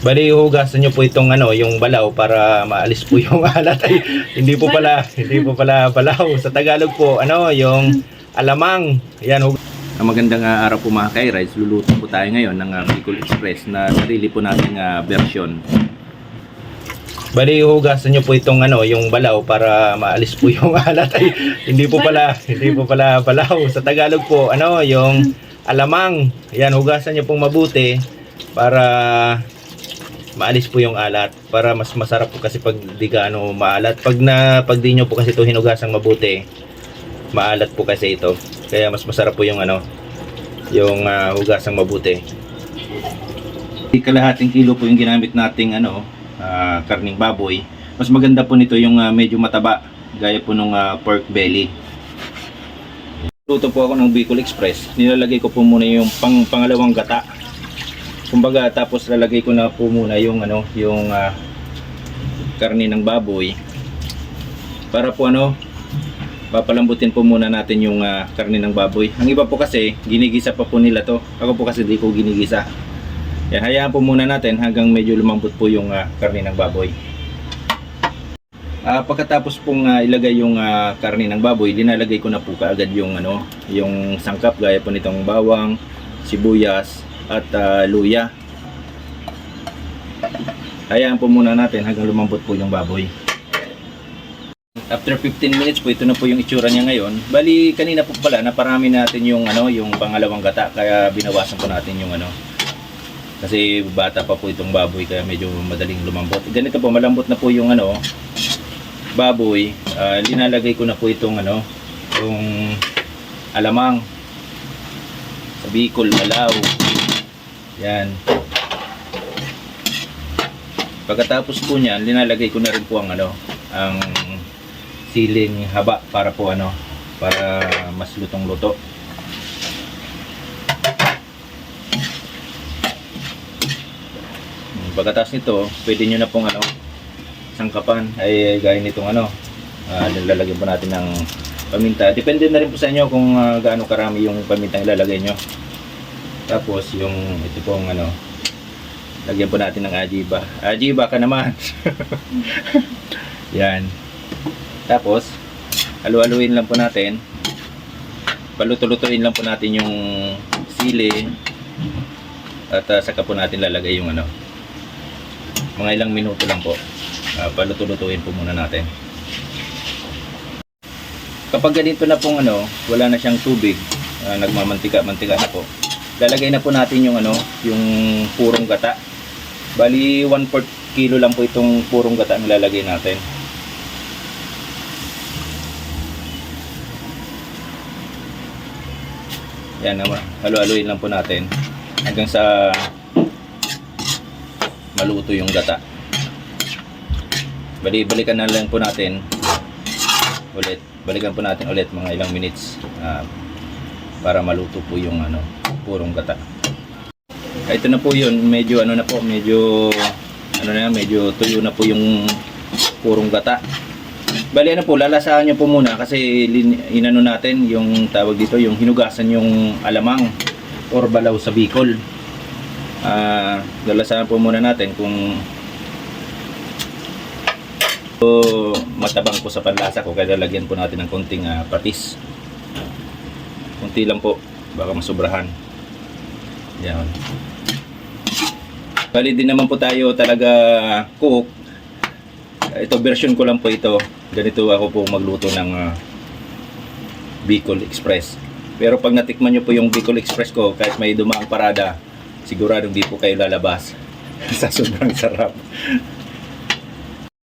Bali, hugasan nyo po itong ano, yung balaw para maalis po yung alat. Ay, hindi po pala, hindi po pala balaw. Sa Tagalog po, ano, yung alamang. Yan, hug- Ang magandang ah, araw po mga kay-rides, luluto po tayo ngayon ng uh, Bicol Express na sarili po nating ah, version. Bali, hugasan nyo po itong ano, yung balaw para maalis po yung alat. Ay, hindi po pala, hindi po pala balaw. Sa Tagalog po, ano, yung alamang. Yan, hugasan nyo pong mabuti para maalis po yung alat para mas masarap po kasi pag di gaano maalat. Pag na pag di nyo po kasi ito hinugasang mabuti maalat po kasi ito. Kaya mas masarap po yung ano yung ah, hugasang mabuti. Kalahating kilo po yung ginamit nating ano ah, karning baboy. Mas maganda po nito yung ah, medyo mataba gaya po nung ah, pork belly. Luto po ako ng Bicol Express. Nilalagay ko po muna yung pang pangalawang gata kumbaga tapos lalagay ko na po muna yung ano yung ah, karne ng baboy. Para po ano papalambutin po muna natin yung ah, karne ng baboy. Ang iba po kasi ginigisa pa po nila to. Ako po kasi di ko ginigisa. Yan hayaan po muna natin hanggang medyo lumambot po yung ah, karne ng baboy. Ah, pagkatapos pong ah, ilagay yung ah, karne ng baboy, dinalagay ko na po kaagad yung ano, yung sangkap gaya po nitong bawang, sibuyas at ah, luya. Hayaan po muna natin hanggang lumambot po yung baboy. After 15 minutes po, ito na po yung itsura niya ngayon. Bali, kanina po pala, naparami natin yung ano, yung pangalawang gata, kaya binawasan po natin yung ano. Kasi bata pa po itong baboy, kaya medyo madaling lumambot. Ganito po, malambot na po yung ano, baboy, ah, linalagay ko na po itong ano, yung alamang sa Bicol, Malaw. Yan. Pagkatapos po niyan, linalagay ko na rin po ang ano, ang siling haba para po ano, para mas lutong-luto. Pagkatapos nito, pwede nyo na pong ano, sangkapan ay gaya nitong ano uh, lalagyan po natin ng paminta depende na rin po sa inyo kung ah, gaano karami yung paminta ilalagay nyo tapos yung ito pong ano lagyan po natin ng ajiba. Ajiba ka naman. Yan. Tapos halu-haluin lang po natin. Palutulutuin lang po natin yung sili. At ah, saka po natin lalagay yung ano mga ilang minuto lang po. Uh, paluto-lutuin po muna natin. Kapag ganito na pong ano, wala na siyang tubig, ah, nagmamantika-mantika na po. Lalagay na po natin yung ano, yung purong gata. Bali 1/4 kilo lang po itong purong gata ang lalagay natin. Yan naman, halo-haloin lang po natin hanggang sa maluto yung gata. Bali, balikan na lang po natin ulit. Balikan po natin ulit mga ilang minutes ah, para maluto po yung ano, purong gata. Ah, ito na po yun, medyo ano na po, medyo ano na, medyo tuyo na po yung purong gata. Bali ano po, lalasahan nyo po muna kasi inano natin yung tawag dito, yung hinugasan yung alamang or balaw sa Bicol. Ah, lalasahan po muna natin kung So, matabang po sa panlasa ko kaya lalagyan po natin ng konting ah, patis. Kunti lang po, baka masobrahan. Yan. Bali din naman po tayo talaga cook. Ito version ko lang po ito. Ganito ako po magluto ng ah, Bicol Express. Pero pag natikman nyo po yung Bicol Express ko, kahit may dumaang parada, siguradong di po kayo lalabas. sa sobrang sarap.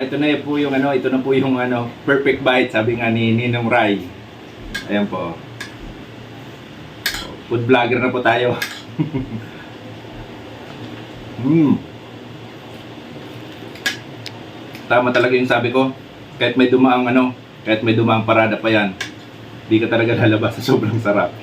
Ito na po yung ano, ito na po yung ano, perfect bite sabi nga ni Ninong Rai. Ayan po. Food vlogger na po tayo. mm. Tama talaga yung sabi ko. Kahit may dumaang ano, kahit may dumaang parada pa yan, di ka talaga lalabas sa sobrang sarap.